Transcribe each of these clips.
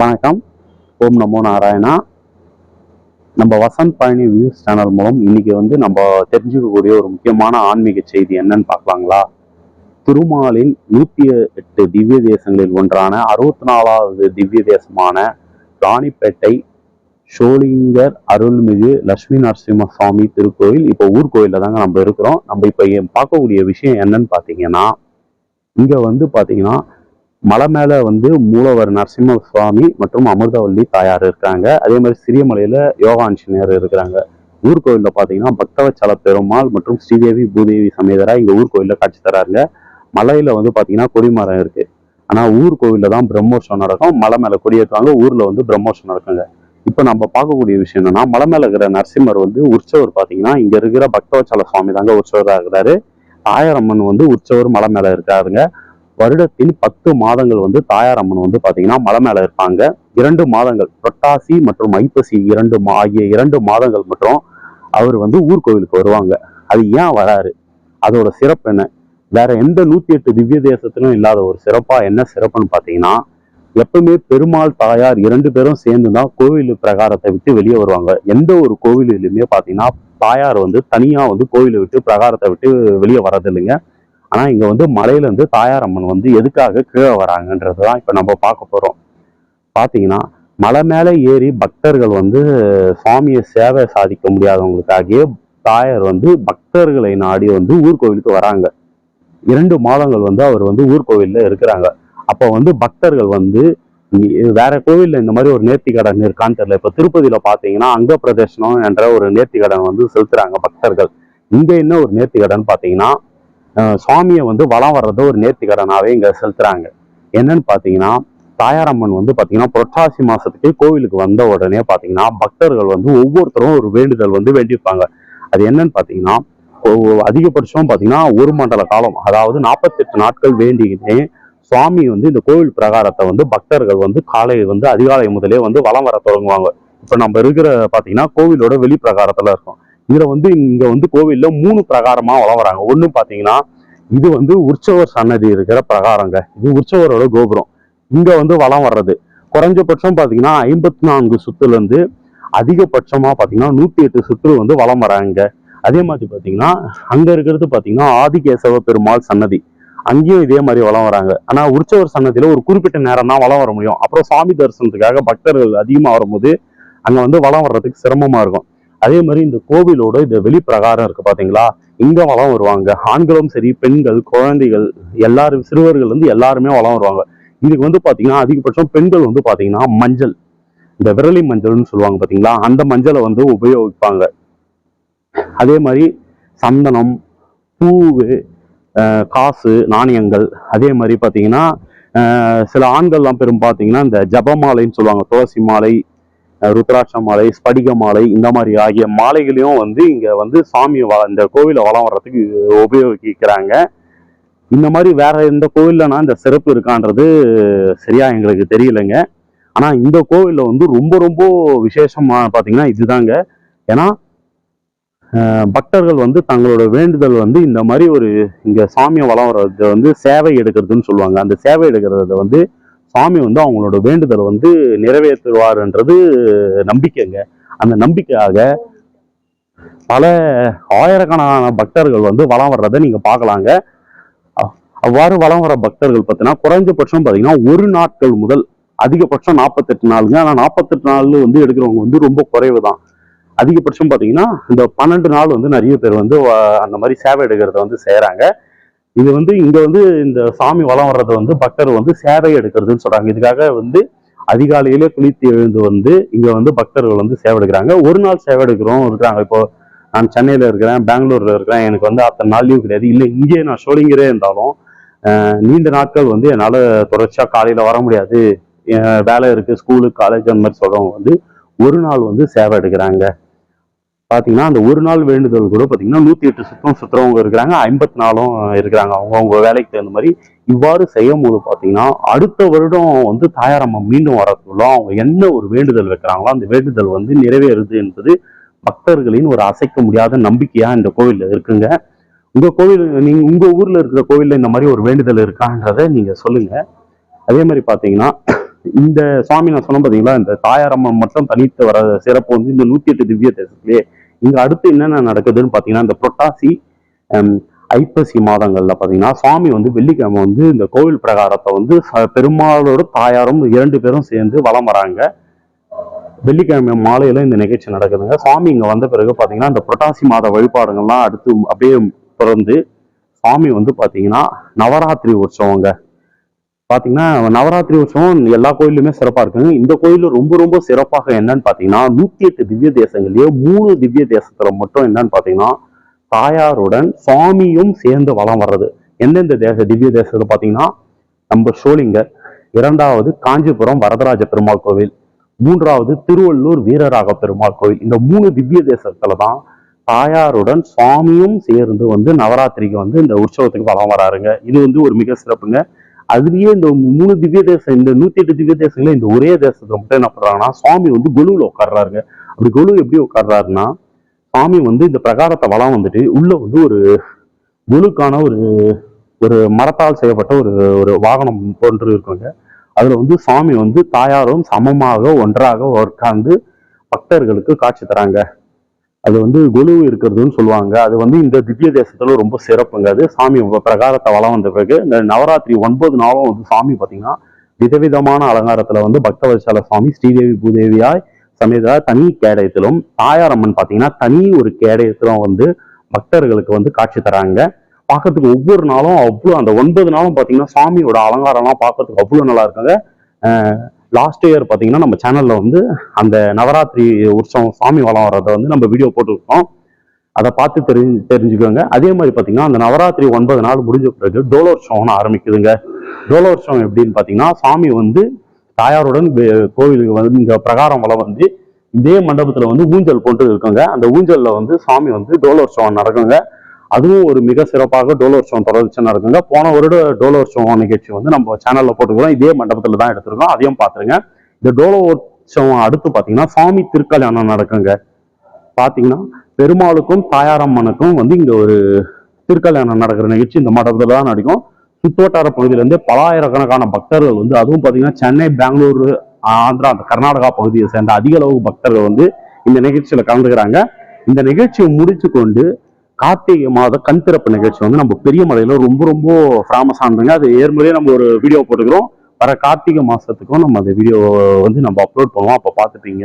வணக்கம். ஓம் நமோ நாராயணா. நம்ம Vasanth Palani views channel மூலம் இன்னைக்கு வந்து நம்ம தெரிஞ்சுக்கக்கூடிய ஒரு முக்கியமான ஆன்மீக செய்தி என்னன்னு பார்க்கலாங்களா? திருமாலின் நூத்தி எட்டு திவ்ய தேசங்களில் ஒன்றான அறுபத்தி நாலாவது திவ்ய தேசமான ராணிப்பேட்டை ஷோலிங்கர் அருள்மிகு லட்சுமி நரசிம்ம சுவாமி திருக்கோயில் இப்போ ஊர்கோயிலில் தாங்க நம்ம இருக்கிறோம். நம்ம இப்போ பார்க்கக்கூடிய விஷயம் என்னன்னு பார்த்தீங்கன்னா இங்கே வந்து பார்த்தீங்கன்னா மலை மேலே வந்து மூலவர் நரசிம்ம சுவாமி மற்றும் அமிர்தவல்லி தாயார் இருக்காங்க. அதே மாதிரி சிறிய மலையில் ஆஞ்சநேயர் இருக்கிறாங்க ஊர்கோவிலில் பார்த்தீங்கன்னா பக்தவச்சல பெருமாள் மற்றும் ஸ்ரீதேவி பூதேவி சமேதரா ஊர் கோயிலில் காட்சி தராங்க. மலையில் வந்து பார்த்தீங்கன்னா கொடிமரம் இருக்குது ஆனால் ஊர் கோவில்ல தான் பிரம்மோற்சவம் நடக்கும். மலை மேலே கொடியேற்றுவாங்க ஊரில் வந்து பிரம்மோற்சவம் நடக்குங்க. இப்போ நம்ம பார்க்கக்கூடிய விஷயம் என்னன்னா மலை மேலே இருக்கிற நரசிம்மர் வந்து உற்சவர் பார்த்தீங்கன்னா இங்கே இருக்கிற பக்தவச்சல சுவாமி தாங்க உற்சவராக இருக்கிறாரு தாயாரம்மன் வந்து உற்சவர் மலை மேலே இருக்காருங்க வருடத்தின் பத்து மாதங்கள் வந்து தாயாரம்மன் வந்து பார்த்தீங்கன்னா மலை மேலே இருப்பாங்க. இரண்டு மாதங்கள் புரட்டாசி மற்றும் ஐப்பசி இரண்டு மா- ஆகிய இரண்டு மாதங்கள் மட்டும் அவர் வந்து ஊர்கோவிலுக்கு வருவாங்க. அது ஏன் வராரு? அதோட சிறப்பு என்ன? வேற எந்த நூத்தி எட்டு திவ்ய தேசத்திலும் இல்லாத ஒரு சிறப்பா என்ன சிறப்புன்னு பாத்தீங்கன்னா எப்பவுமே பெருமாள் தாயார் இரண்டு பேரும் சேர்ந்து தான் கோவில் பிரகாரத்தை விட்டு வெளியே வருவாங்க. எந்த ஒரு கோவிலுமே பாத்தீங்கன்னா தாயார் வந்து தனியா வந்து கோவிலை விட்டு பிரகாரத்தை விட்டு வெளியே வர்றதில்லைங்க. ஆனா இங்க வந்து மலையில இருந்து தாயார் அம்மன் வந்து எதுக்காக கீழே வராங்கன்றது தான் இப்ப நம்ம பார்க்க போறோம். பாத்தீங்கன்னா மலை மேல ஏறி பக்தர்கள் வந்து சுவாமியை சேவை சாதிக்க முடியாதவங்களுக்காகவே தாயார் வந்து பக்தர்களை நாடி வந்து ஊர்கோவிலுக்கு வராங்க. இரண்டு மாதங்கள் வந்து அவர் வந்து ஊர்கோவில்ல இருக்கிறாங்க. அப்போ வந்து பக்தர்கள் வந்து வேற கோவில்ல இந்த மாதிரி ஒரு நேர்த்தி கடன் இருக்கான்னு தெரியல. இப்ப திருப்பதியில பாத்தீங்கன்னா அங்க பிரதேசனம் என்ற ஒரு நேர்த்தி கடன் வந்து செலுத்துறாங்க பக்தர்கள். இங்க என்ன ஒரு நேர்த்தி கடன் பாத்தீங்கன்னா சுவாமியை வந்து வலம் வர்றது ஒரு நேர்த்தி கடனாவே இங்க செலுத்துறாங்க. என்னன்னு பாத்தீங்கன்னா தாயாரம்மன் வந்து பாத்தீங்கன்னா புரட்டாசி மாசத்துக்கு கோவிலுக்கு வந்த உடனே பாத்தீங்கன்னா பக்தர்கள் வந்து ஒவ்வொருத்தரும் ஒரு வேண்டுதல் வந்து வேண்டியிருப்பாங்க. அது என்னன்னு பாத்தீங்கன்னா அதிகபட்சம் பாத்தீங்கன்னா ஒரு மண்டல காலம் அதாவது நாற்பத்தெட்டு நாட்கள் வேண்டிக்கிட்டே சுவாமி வந்து இந்த கோவில் பிரகாரத்தை வந்து பக்தர்கள் வந்து காலை வந்து அதிகாலை முதலே வந்து வலம் வர தொடங்குவாங்க. இப்ப நம்ம இருக்கிற பாத்தீங்கன்னா கோவிலோட வெளி பிரகாரத்துல இருக்கும். இதுல வந்து இங்க வந்து கோவில்ல மூணு பிரகாரமா வளம் வராங்க. ஒண்ணு பாத்தீங்கன்னா இது வந்து உற்சவர் சன்னதி இருக்கிற பிரகாரங்க. இது உற்சவரோட கோபுரம். இங்க வந்து வலம் வர்றது. குறைஞ்சபட்சம் பாத்தீங்கன்னா ஐம்பத்தி நான்கு சுத்துல இருந்து அதிகபட்சமா பாத்தீங்கன்னா நூத்தி எட்டு சுற்று வந்து வலம் வராங்க. அதே மாதிரி பாத்தீங்கன்னா அங்க இருக்கிறது பாத்தீங்கன்னா ஆதிகேசவ பெருமாள் சன்னதி. அங்கேயும் இதே மாதிரி வலம் வராங்க. ஆனா உற்சவர் சன்னதியில ஒரு குறிப்பிட்ட நேரம் தான் வலம் வர முடியும். அப்புறம் சாமி தரிசனத்துக்காக பக்தர்கள் அதிகமா வரும்போது அங்க வந்து வலம் வர்றதுக்கு சிரமமா இருக்கும். அதே மாதிரி இந்த கோவிலோட இந்த வெளிப்பிரகாரம் இருக்கு பாத்தீங்களா? இங்க வலம் வருவாங்க. ஆண்களும் சரி பெண்கள் குழந்தைகள் எல்லாரும் சிறுவர்கள் வந்து எல்லாருமே வலம் வருவாங்க. இதுக்கு வந்து பாத்தீங்கன்னா அதிகபட்சம் பெண்கள் வந்து பாத்தீங்கன்னா மஞ்சள். இந்த விரலி மஞ்சள்னு சொல்லுவாங்க பாத்தீங்களா? அந்த மஞ்சளை வந்து உபயோகிப்பாங்க. அதே மாதிரி சந்தனம் பூவு காசு நாணயங்கள் அதே மாதிரி பார்த்தீங்கன்னா சில ஆண்கள்லாம் பெரும் பார்த்தீங்கன்னா இந்த ஜபமாலைன்னு சொல்லுவாங்க. துளசி மாலை ருத்ராட்ச மாலை ஸ்படிக மாலை இந்த மாதிரி ஆகிய மாலைகளையும் வந்து இங்கே வந்து சாமி வ- இந்த கோவிலை வளம் வர்றதுக்கு உபயோகிக்கிறாங்க. இந்த மாதிரி வேற எந்த கோவில்லனா இந்த சிறப்பு இருக்கான்றது சரியா எங்களுக்கு தெரியலைங்க. ஆனால் இந்த கோவிலில் வந்து ரொம்ப ரொம்ப விசேஷமாக பார்த்தீங்கன்னா இதுதாங்க. ஏன்னா பக்தர்கள் வந்து தங்களோட வேண்டுதல் வந்து இந்த மாதிரி ஒரு இங்க சாமியை வளம் வர்றது வந்து சேவை எடுக்கிறதுன்னு சொல்லுவாங்க. அந்த சேவை எடுக்கிறத வந்து சாமி வந்து அவங்களோட வேண்டுதலை வந்து நிறைவேற்றுவாருன்றது நம்பிக்கைங்க. அந்த நம்பிக்கையாக பல ஆயிரக்கணக்கான பக்தர்கள் வந்து வளம் வர்றதை நீங்க பார்க்கலாங்க. அவ்வாறு வளம் வர பக்தர்கள் பார்த்தீங்கன்னா குறைஞ்சபட்சம் பார்த்தீங்கன்னா ஒரு நாட்கள் முதல் அதிகபட்சம் நாற்பத்தெட்டு நாளுங்க. ஆனால் நாற்பத்தெட்டு நாள் வந்து எடுக்கிறவங்க வந்து ரொம்ப குறைவு தான் அதிகபட்சம் பார்த்தீங்கன்னா இந்த பன்னெண்டு நாள் வந்து நிறைய பேர் வந்து அந்த மாதிரி சேவை எடுக்கிறத வந்து செய்கிறாங்க இது வந்து இங்கே வந்து இந்த சாமி வலம் வர்றதை வந்து பக்தர் வந்து சேவை எடுக்கிறதுன்னு சொல்கிறாங்க இதுக்காக வந்து அதிகாலையிலே குளித்து எழுந்து வந்து இங்கே வந்து பக்தர்கள் வந்து சேவை எடுக்கிறாங்க. ஒரு நாள் சேவை எடுக்கிறோம் இருக்கிறாங்க. இப்போ நான் சென்னையில் இருக்கிறேன் பெங்களூரில் இருக்கிறேன். எனக்கு வந்து அத்தனை நாள் லீவ் கிடையாது. இல்லை இங்கேயே நான் ஷோலிங்கரே இருந்தாலும் நீண்ட நாட்கள் வந்து என்னால் தொடர்ச்சியாக காலையில் வர முடியாது. வேலை இருக்குது ஸ்கூலு காலேஜ் அந்த மாதிரி சொல்கிறவங்க வந்து ஒரு நாள் வந்து சேவை எடுக்கிறாங்க. பார்த்தீங்கன்னா அந்த ஒரு நாள் வேண்டுதல் கூட பார்த்தீங்கன்னா நூற்றி எட்டு சுத்தம் சுத்துறவங்க இருக்கிறாங்க ஐம்பத்தி நாலும் இருக்கிறாங்க. அவங்கவுங்க வேலைக்கு தகுந்த மாதிரி இவ்வாறு செய்யும் போது பார்த்தீங்கன்னா அடுத்த வருடம் வந்து தாயாரம்மா மீண்டும் வரக்குள்ள அவங்க என்ன ஒரு வேண்டுதல் வைக்கிறாங்களோ அந்த வேண்டுதல் வந்து நிறைவேறுது என்பது பக்தர்களின் ஒரு அசைக்க முடியாத நம்பிக்கையாக இந்த கோவிலில் இருக்குங்க. உங்கள் கோவில் நீங்கள் உங்கள் ஊரில் இருக்கிற கோவிலில் இந்த மாதிரி ஒரு வேண்டுதல் இருக்கான்றதை நீங்கள் சொல்லுங்கள் அதே மாதிரி பார்த்தீங்கன்னா இந்த சுவாமி நான் சொன்ன பார்த்தீங்களா இந்த தாயாரம்மன் மட்டும் தனித்து வர சிறப்பு வந்து இந்த நூற்றி எட்டு திவ்ய தேசத்துலேயே இங்க அடுத்து என்னென்ன நடக்குதுன்னு பாத்தீங்கன்னா இந்த புரட்டாசி ஐப்பசி மாதங்கள்ல பாத்தீங்கன்னா சுவாமி வந்து வெள்ளிக்கிழமை வந்து இந்த கோவில் பிரகாரத்தை வந்து ச- பெருமாளோட தாயாரும் இரண்டு பேரும் சேர்ந்து வலம் வராங்க. வெள்ளிக்கிழமை மாலையில இந்த நிகழ்ச்சி நடக்குதுங்க. சுவாமி இங்க வந்த பிறகு பாத்தீங்கன்னா இந்த புரட்டாசி மாத வழிபாடுகள்லாம் அடுத்து அப்படியே தொடர்ந்து சுவாமி வந்து பாத்தீங்கன்னா நவராத்திரி உற்சவங்க. பார்த்தீங்கன்னா நவராத்திரி உற்சவம் எல்லா கோயிலுமே சிறப்பாக இருக்குங்க இந்த கோயில் ரொம்ப ரொம்ப சிறப்பாக என்னன்னு பார்த்தீங்கன்னா நூற்றி எட்டு திவ்ய தேசங்கள்லேயே மூணு திவ்ய தேசத்தில் மட்டும் என்னன்னு பார்த்தீங்கன்னா தாயாருடன் சுவாமியும் சேர்ந்து வளம் வர்றது. எந்தெந்த தேச திவ்ய தேசத்தில் பார்த்தீங்கன்னா நம்ம சோழிங்கர் இரண்டாவது காஞ்சிபுரம் வரதராஜ பெருமாள் கோவில் மூன்றாவது திருவள்ளூர் வீரராக பெருமாள் கோவில். இந்த மூணு திவ்ய தேசத்துல தான் தாயாருடன் சுவாமியும் சேர்ந்து வந்து நவராத்திரிக்கு வந்து இந்த உற்சவத்துக்கு வளம் வராருங்க. இது வந்து ஒரு மிக சிறப்புங்க. அதுலயே இந்த மூணு திவ்ய தேசம் இந்த நூத்தி எட்டு திவ்ய தேசங்கள இந்த ஒரே தேசத்துல மட்டும் என்ன பண்றாங்கன்னா சுவாமி வந்து கொலுவில் உட்கார்றாருங்க. அப்படி கொலு எப்படி உட்கார்றாருன்னா சுவாமி வந்து இந்த பிரகாரத்தை வளம் வந்துட்டு உள்ள வந்து ஒரு குலுக்கான ஒரு ஒரு மரத்தால் செய்யப்பட்ட ஒரு ஒரு வாகனம் போன்று இருக்குங்க. அதுல வந்து சுவாமி வந்து தாயாரும் சமமாக ஒன்றாக உட்கார்ந்து பக்தர்களுக்கு காட்சி தராங்க. அது வந்து குழு இருக்கிறதுன்னு சொல்லுவாங்க. அது வந்து இந்த திவ்ய தேசத்துல ரொம்ப சிறப்புங்க. அது சாமி பிரகாரத்தை வளம் வந்த பிறகு இந்த நவராத்திரி ஒன்பது நாளும் வந்து சாமி பாத்தீங்கன்னா விதவிதமான அலங்காரத்துல வந்து பக்தவத்சல சுவாமி ஸ்ரீதேவி பூதேவியாய் சமேதா தனி கேடயத்திலும் தாயாரம்மன் பாத்தீங்கன்னா தனி ஒரு கேடயத்திலும் வந்து பக்தர்களுக்கு வந்து காட்சி தராங்க. பார்க்கறதுக்கு ஒவ்வொரு நாளும் அவ்வளோ அந்த ஒன்பது நாளும் பார்த்தீங்கன்னா சாமியோட அலங்காரம்லாம் பார்க்கறதுக்கு அவ்வளோ நல்லா இருக்குங்க. லாஸ்ட் இயர் பார்த்தீங்கன்னா நம்ம சேனலில் வந்து அந்த நவராத்திரி உற்சவம் சாமி வளம் வர்றதை வந்து நம்ம வீடியோ போட்டுருக்கோம். அதை பார்த்து தெரிஞ்சு தெரிஞ்சுக்கோங்க. அதே மாதிரி பார்த்தீங்கன்னா அந்த நவராத்திரி ஒன்பது நாள் முடிஞ்ச பிறகு டோலோற்சவம்னு ஆரம்பிக்குதுங்க. டோலோற்சவம் எப்படின்னு பார்த்தீங்கன்னா சாமி வந்து தாயாருடன் கோவிலுக்கு வந்து இந்த பிரகாரம் வளம் வந்து இதே மண்டபத்தில் வந்து ஊஞ்சல் போட்டு இருக்குங்க அந்த ஊஞ்சலில் வந்து சாமி வந்து டோலோற்சவம் நடக்குங்க. அதுவும் ஒரு மிக சிறப்பாக டோலோற்சவம் தொடர்ச்சி நடக்குங்க. போன வருட டோலோற்சவம் நிகழ்ச்சி வந்து நம்ம சேனல்ல போட்டுக்கிறோம். இதே மண்டபத்துல தான் எடுத்திருக்கோம். அதையும் பாத்துருங்க இந்த டோலோற்சவம் அடுத்து பாத்தீங்கன்னா சாமி திருக்கல்யாணம் நடக்குங்க. பாத்தீங்கன்னா பெருமாளுக்கும் தாயாரம்மனுக்கும் வந்து இங்க ஒரு திருக்கல்யாணம் நடக்கிற நிகழ்ச்சி இந்த மண்டபத்துல தான் நடக்கும். சுத்தோட்டார பகுதியில இருந்து பலாயிரக்கணக்கான பக்தர்கள் வந்து அதுவும் பாத்தீங்கன்னா சென்னை பெங்களூரு ஆந்திரா அந்த கர்நாடகா பகுதியை சேர்ந்த அதிக அளவு பக்தர்கள் வந்து இந்த நிகழ்ச்சியில கலந்துக்கிறாங்க. இந்த நிகழ்ச்சியை முடிச்சு கொண்டு கார்த்திகை மாத கண் திறப்பு நிகழ்ச்சி வந்து நம்ம பெரிய மலையில ரொம்ப ரொம்ப ஃபேமஸ் ஆனதுங்க அது ஏற்கனவே நம்ம ஒரு வீடியோ போட்டுக்கிறோம் வர கார்த்திகை மாசத்துக்கும் நம்ம அந்த வீடியோ வந்து நம்ம அப்லோட் பண்ணுவோம். அப்போ பார்த்துப்பீங்க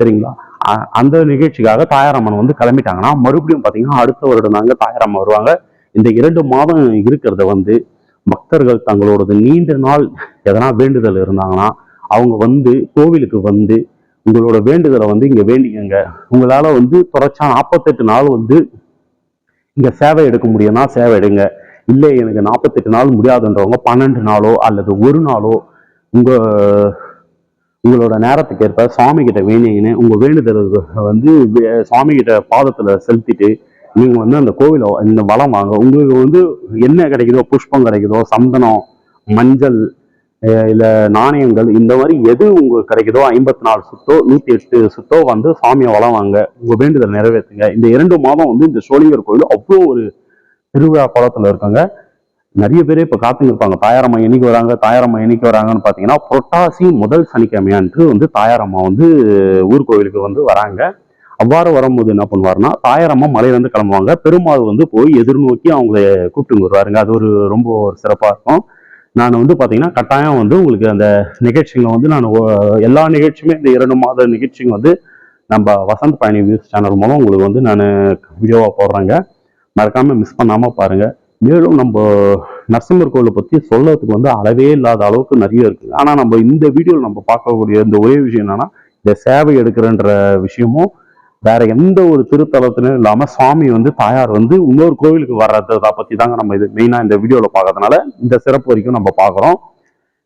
சரிங்களா? அந்த நிகழ்ச்சிக்காக தாயாரம்மன் வந்து கிளம்பிட்டாங்கன்னா மறுபடியும் பார்த்தீங்கன்னா அடுத்த வருடம் தாங்க தாயாரம்மன் வருவாங்க. இந்த இரண்டு மாதம் இருக்கிறத வந்து பக்தர்கள் தங்களோடது நீண்ட நாள் எதனா வேண்டுதல் இருந்தாங்கன்னா அவங்க வந்து கோவிலுக்கு வந்து உங்களோட வேண்டுதலை வந்து இங்க வேண்டிக்கங்க. உங்களால வந்து தொடர்ச்சா நாற்பத்தெட்டு நாள் வந்து இங்கே சேவை எடுக்க முடியும்னா சேவை எடுங்க. இல்லை எனக்கு நாற்பத்தெட்டு நாள் முடியாதுன்றவங்க பன்னெண்டு நாளோ அல்லது ஒரு நாளோ உங்கள் உங்களோட நேரத்துக்கு ஏற்ப சுவாமி கிட்ட உங்கள் உங்க வேண்டுதல் வந்து வே- சுவாமி கிட்ட பாதத்துல செலுத்திட்டு நீங்கள் வந்து அந்த கோவில இந்த வளம் வாங்க. உங்களுக்கு வந்து என்ன கிடைக்குதோ புஷ்பம் கிடைக்குதோ சந்தனம் மஞ்சள் இல்லை நாணயங்கள் இந்த மாதிரி எது உங்களுக்கு கிடைக்குதோ ஐம்பத்தி நாலு சுத்தோ நூற்றி எட்டு சுத்தோ வந்து சாமியை வளம் வாங்க உங்கள் வேண்டுதல் நிறைவேற்றுங்க. இந்த இரண்டு மாதம் வந்து இந்த சோழிங்கர் கோயில் அவ்வளோ ஒரு திருவிழா கோலத்தில் இருக்காங்க. நிறைய பேர் இப்போ காத்துங்க இருப்பாங்க தாயாரம்மா என்னைக்கு வராங்க தாயாரம்மா என்னைக்கு வராங்கன்னு பார்த்தீங்கன்னா புரட்டாசி முதல் சனிக்கிழமை அன்று வந்து தாயாரம்மா வந்து ஊர் கோவிலுக்கு வந்து வராங்க. அவ்வாறு வரும்போது என்ன பண்ணுவார்னா தாயாரம்மா மலையிலேருந்து கிளம்புவாங்க. பெருமாள் வந்து போய் எதிர்நோக்கி அவங்கள கூப்பிட்டு வருவாருங்க. அது ஒரு ரொம்ப ஒரு சிறப்பாக இருக்கும். நான் வந்து பார்த்தீங்கன்னா கட்டாயம் வந்து உங்களுக்கு அந்த நிகழ்ச்சிகளை வந்து நான் எல்லா நிகழ்ச்சியுமே இந்த இரண்டு மாத நிகழ்ச்சிங்க வந்து நம்ம வசந்த் பயணி நியூஸ் சேனல் மூலம் உங்களுக்கு வந்து நான் வீடியோவாக போடுறேங்க. மறக்காமல் மிஸ் பண்ணாமல் பாருங்கள் மேலும் நம்ம நரசிம்மர் கோவிலை பற்றி சொல்லறதுக்கு வந்து அளவே இல்லாத அளவுக்கு நிறைய இருக்குது ஆனால் நம்ம இந்த வீடியோவில் நம்ம பார்க்கக்கூடிய இந்த ஒரே விஷயம் என்னென்னா இந்த சேவை எடுக்கிறன்ற விஷயமும் வேற எந்த ஒரு திருத்தலத்திலும் இல்லாம சுவாமி வந்து தாயார் வந்து இன்னொரு கோவிலுக்கு வர்றதை பத்தி தாங்க நம்ம இது மெயினா இந்த வீடியோல பார்க்கறதுனால இந்த சிறப்பு வரைக்கும் நம்ம பார்க்குறோம்.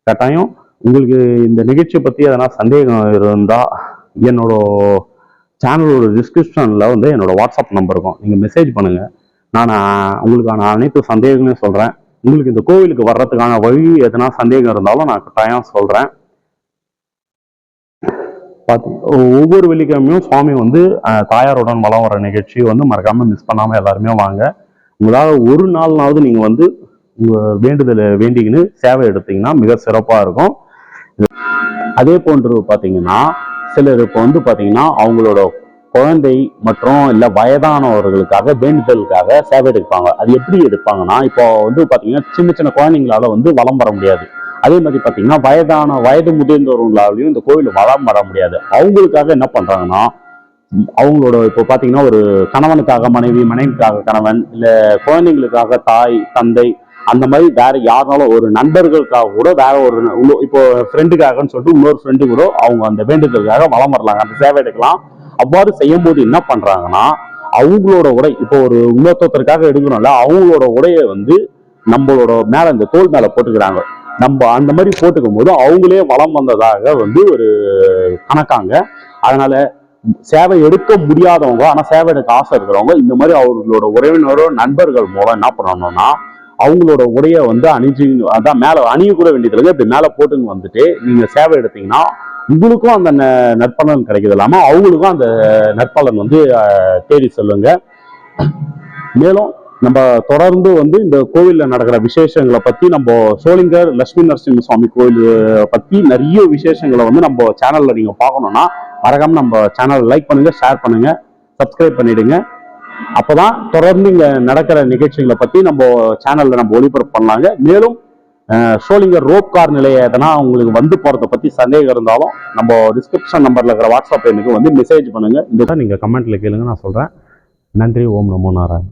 கட்டாயம் உங்களுக்கு இந்த நிகழ்ச்சியை பத்தி எதனா சந்தேகம் இருந்தா என்னோட சேனலோட டிஸ்கிரிப்ஷன்ல வந்து என்னோட வாட்ஸ்அப் நம்பர் இருக்கும். நீங்க மெசேஜ் பண்ணுங்க. நான் உங்களுக்கான அனைத்து சந்தேகங்களையும் சொல்றேன். உங்களுக்கு இந்த கோவிலுக்கு வர்றதுக்கான வழி எதனா சந்தேகம் இருந்தாலும் நான் கட்டாயம் சொல்றேன். பார்த்து ஒவ்வொரு வெள்ளிக்கிழமையும் சுவாமி வந்து தாயாருடன் வலம் வர நிகழ்ச்சி வந்து மறக்காமல் மிஸ் பண்ணாமல் எல்லாருமே வாங்க. உங்களால் ஒரு நாள்னாவது நீங்கள் வந்து உங்கள் வேண்டுதலை வேண்டிக்கின்னு சேவை எடுத்தீங்கன்னா மிக சிறப்பாக இருக்கும். அதே போன்று பார்த்தீங்கன்னா சிலர் இப்போ வந்து பார்த்தீங்கன்னா அவங்களோட குழந்தை மற்றும் இல்லை வயதானவர்களுக்காக வேண்டுதலுக்காக சேவை எடுப்பாங்க. அது எப்படி எடுப்பாங்கன்னா இப்போ வந்து பார்த்தீங்கன்னா சின்ன சின்ன குழந்தைங்களால வந்து வலம் வர முடியாது. அதே மாதிரி பார்த்தீங்கன்னா வயதான வயது முதிர்ந்தவர்களாலையும் இந்த கோவிலில் வளம் வர முடியாது. அவங்களுக்காக என்ன பண்ணுறாங்கன்னா அவங்களோட இப்போ பார்த்தீங்கன்னா ஒரு கணவனுக்காக மனைவி மனைவிக்காக கணவன் இல்லை குழந்தைங்களுக்காக தாய் தந்தை அந்த மாதிரி வேற யாருனாலும் ஒரு நண்பர்களுக்காக கூட வேற ஒரு இப்போ ஃப்ரெண்டுக்காகன்னு சொல்லிட்டு இன்னொரு ஃப்ரெண்டு கூட அவங்க அந்த வேண்டுதலுக்காக வளம் வரலாங்க. அந்த சேவை எடுக்கலாம். அவ்வாறு செய்யும் போது என்ன பண்றாங்கன்னா அவங்களோட உடை இப்போ ஒரு இன்னொருத்தருக்காக எடுக்கணும்ல அவங்களோட உடையை வந்து நம்மளோட மேல இந்த தோல் மேல போட்டுக்கிறாங்க. நம்ம அந்த மாதிரி போட்டுக்கும் போது அவங்களே வளம் வந்ததாக வந்து ஒரு கணக்காங்க. அதனால சேவை எடுக்க முடியாதவங்க ஆனா சேவை எடுக்க ஆசை இருக்கிறவங்க இந்த மாதிரி அவர்களோட உறவினரோ நண்பர்கள் மூலம் என்ன பண்ணணும்னா அவங்களோட உடைய வந்து அணிஞ்சு அதான் மேல அணியக்கூட வேண்டியது இல்லை இப்படி மேல போட்டுன்னு வந்துட்டு நீங்க சேவை எடுத்தீங்கன்னா உங்களுக்கும் அந்த ந- நற்பலன் கிடைக்கிறது இல்லாம அவங்களுக்கும் அந்த நற்பலன் வந்து தேடி சொல்லுங்க. மேலும் நம்ம தொடர்ந்து வந்து இந்த கோவில்ல நடக்கிற விசேஷங்களை பத்தி நம்ம சோளிங்கர் லட்சுமி நரசிம்ம சுவாமி கோவில் பத்தி நிறைய விசேஷங்களை வந்து நம்ம சேனல்ல நீங்க பார்க்கணும்னா மறக்காம நம்ம சேனல் லைக் பண்ணுங்க ஷேர் பண்ணுங்க சப்ஸ்கிரைப் பண்ணிடுங்க. அப்பதான் தொடர்ந்து இங்க நடக்கிற நிகழ்ச்சிகளை பத்தி நம்ம சேனல்ல நம்ம ஒளிபரப்பு பண்ணலாங்க. மேலும் ஷோலிங்கர் ரோப் கார் நிலையம் எதனா உங்களுக்கு வந்து போறத பத்தி சந்தேகம் இருந்தாலும் நம்ம டிஸ்கிரிப்ஷன் நம்பர்ல இருக்கிற வாட்ஸ்அப் எனக்கு வந்து மெசேஜ் பண்ணுங்க. இந்த நீங்க கமெண்ட்ல கேளுங்க நான் சொல்றேன். நன்றி ஓம் நமோ நாராயண்.